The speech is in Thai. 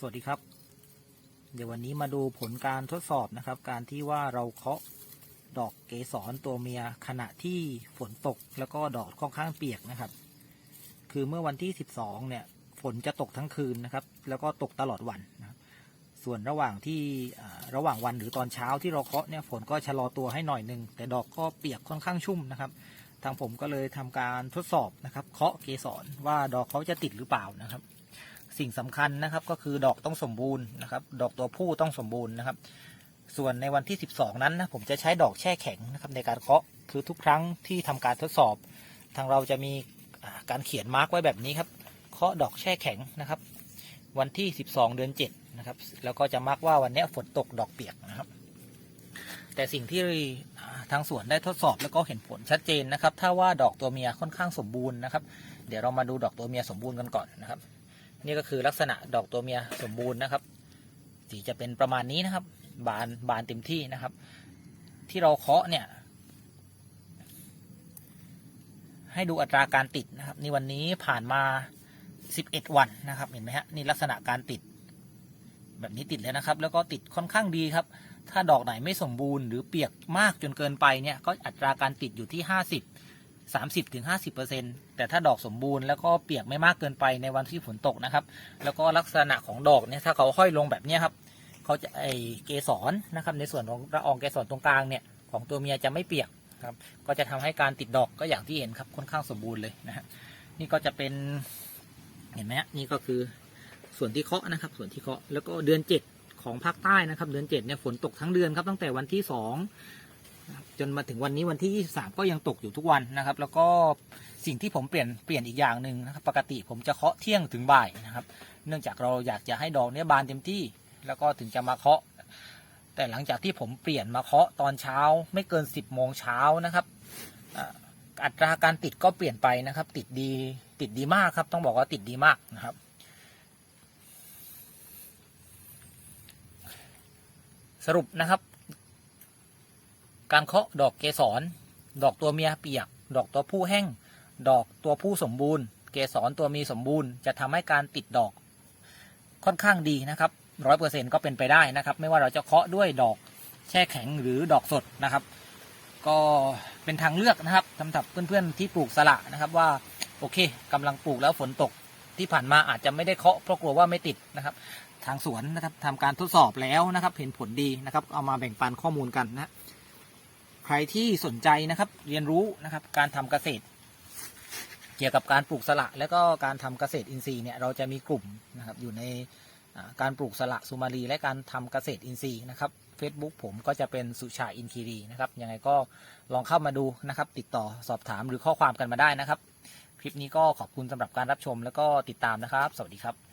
สวัสดีครับ เดี๋ยววันนี้มาดูผลการทดสอบนะครับ การที่ว่าเราเคาะดอกเกสรตัวเมียขณะที่ฝนตกแล้วก็ดอกค่อนข้างเปียกนะครับ คือเมื่อวันที่ 12 เนี่ย ฝนจะตกทั้งคืนนะครับ แล้วก็ตกตลอดวันนะครับ ส่วนระหว่างที่ระหว่างวันหรือตอนเช้าที่เราเคาะเนี่ยฝนก็ชะลอตัวให้หน่อยนึงแต่ดอกก็เปียกค่อนข้างชุ่มนะครับ ทางผมก็เลยทำการทดสอบนะครับ เคาะเกสรว่าดอกเขาจะติดหรือเปล่านะครับ สิ่งสำคัญนะครับ ก็คือดอกต้องสมบูรณ์นะครับ ดอกตัวผู้ต้องสมบูรณ์นะครับ ส่วนในวันที่ 12 นั้นนะผมจะใช้ดอกแช่แข็งนะครับ ในการเคาะคือทุกครั้งที่ทำการทดสอบ ทางเราจะมีการเขียนมาร์กไว้แบบนี้ครับเคาะดอกแช่แข็งนะครับ วันที่ 12 เดือน7นะครับแล้วก็จะมาร์กว่าวันนี้ฝนตกดอกเปียกนะครับแต่สิ่งที่ทางสวนได้ทดสอบแล้วก็เห็นผลชัดเจนนะครับ ถ้าว่าดอกตัวเมียค่อนข้างสมบูรณ์นะครับ เดี๋ยวเรามาดูดอกตัวเมียสมบูรณ์กันก่อนนะครับ นี่ก็คือลักษณะดอกตัวเมียสมบูรณ์นะครับ สีจะเป็นประมาณนี้นะครับ บานบานเต็มที่นะครับ ที่เราเคาะเนี่ย ให้ดูอัตราการติดนะครับ นี่วันนี้ผ่านมา 11 วันนะครับ เห็นไหมฮะนี่ลักษณะการติด แบบนี้ติดแล้วนะครับ แล้วก็ติดค่อนข้างดีครับ ถ้าดอกไหนไม่สมบูรณ์หรือเปียกมากจนเกินไปเนี่ย ก็อัตราการติดอยู่ที่ 50 30ถึง50แต่ถ้าดอกสมบูรณ์แล้วก็เปียกไม่มากเกินไปในวันที่ฝนตกนะครับ แล้วก็ลักษณะของดอกเนี่ยถ้าเขาห้อยลงแบบนี้ครับเขาจะไอเกสรนะครับ ในส่วนของละอองเกสรตรงกลางเนี่ยของตัวเมียจะไม่เปียกครับ ก็จะทำให้การติดดอกก็อย่างที่เห็นครับค่อนข้างสมบูรณ์เลยนะฮะนี่ก็จะเป็นเห็นไหมฮะนี่ก็คือส่วนที่เคาะนะครับ ส่วนที่เคาะแล้วก็เดือนเจ็ดของภาคใต้นะครับ เดือนเจ็ดเนี่ยฝนตกทั้งเดือนครับตั้งแต่วันที่สอง จนมาถึงวันนี้วันที่ 23 ก็ยังตกอยู่ทุกวันนะครับ แล้วก็สิ่งที่ผมเปลี่ยนเปลี่ยนอีกอย่างหนึ่งนะครับ ปกติผมจะเคาะเที่ยงถึงบ่ายนะครับ เนื่องจากเราอยากจะให้ดอกเนี้ยบานเต็มที่ แล้วก็ถึงจะมาเคาะ แต่หลังจากที่ผมเปลี่ยนมาเคาะตอนเช้า ไม่เกิน 10โมงเช้านะครับอัตราการติดก็เปลี่ยนไปนะครับ ติดดีติดดีมากครับ ต้องบอกว่าติดดีมากนะครับสรุปนะครับ การเคาะดอกเกสร ดอกตัวเมียเปียก ดอกตัวผู้แห้ง ดอกตัวผู้สมบูรณ์ เกสรตัวมีสมบูรณ์ จะทำให้การติดดอกค่อนข้างดีนะครับร้อยเปอร์เซ็นก็เป็นไปได้นะครับ ไม่ว่าเราจะเคาะด้วยดอกแช่แข็งหรือดอกสดนะครับ ก็เป็นทางเลือกนะครับสำหรับเพื่อนๆที่ปลูกสละนะครับว่าโอเคกำลังปลูกแล้วฝนตกที่ผ่านมาอาจจะไม่ได้เคาะเพราะกลัวว่าไม่ติดนะครับ ทางสวนนะครับทำการทดสอบแล้วนะครับ เห็นผลดีนะครับ เอามาแบ่งปันข้อมูลกันนะ ใครที่สนใจนะครับเรียนรู้นะครับการทำเกษตร เกี่ยวกับการปลูกสละและก็การทำเกษตรอินทรีย์เนี่ยเราจะมีกลุ่มนะครับอยู่ในการปลูกสละสุมาลีและการทำเกษตรอินทรีย์นะครับ Facebook ผมก็จะเป็นสุชาอินคีรีนะครับยังไงก็ลองเข้ามาดูนะครับ ติดต่อสอบถามหรือข้อความกันมาได้นะครับ คลิปนี้ก็ขอบคุณสำหรับการรับชมแล้วก็ติดตามนะครับ สวัสดีครับ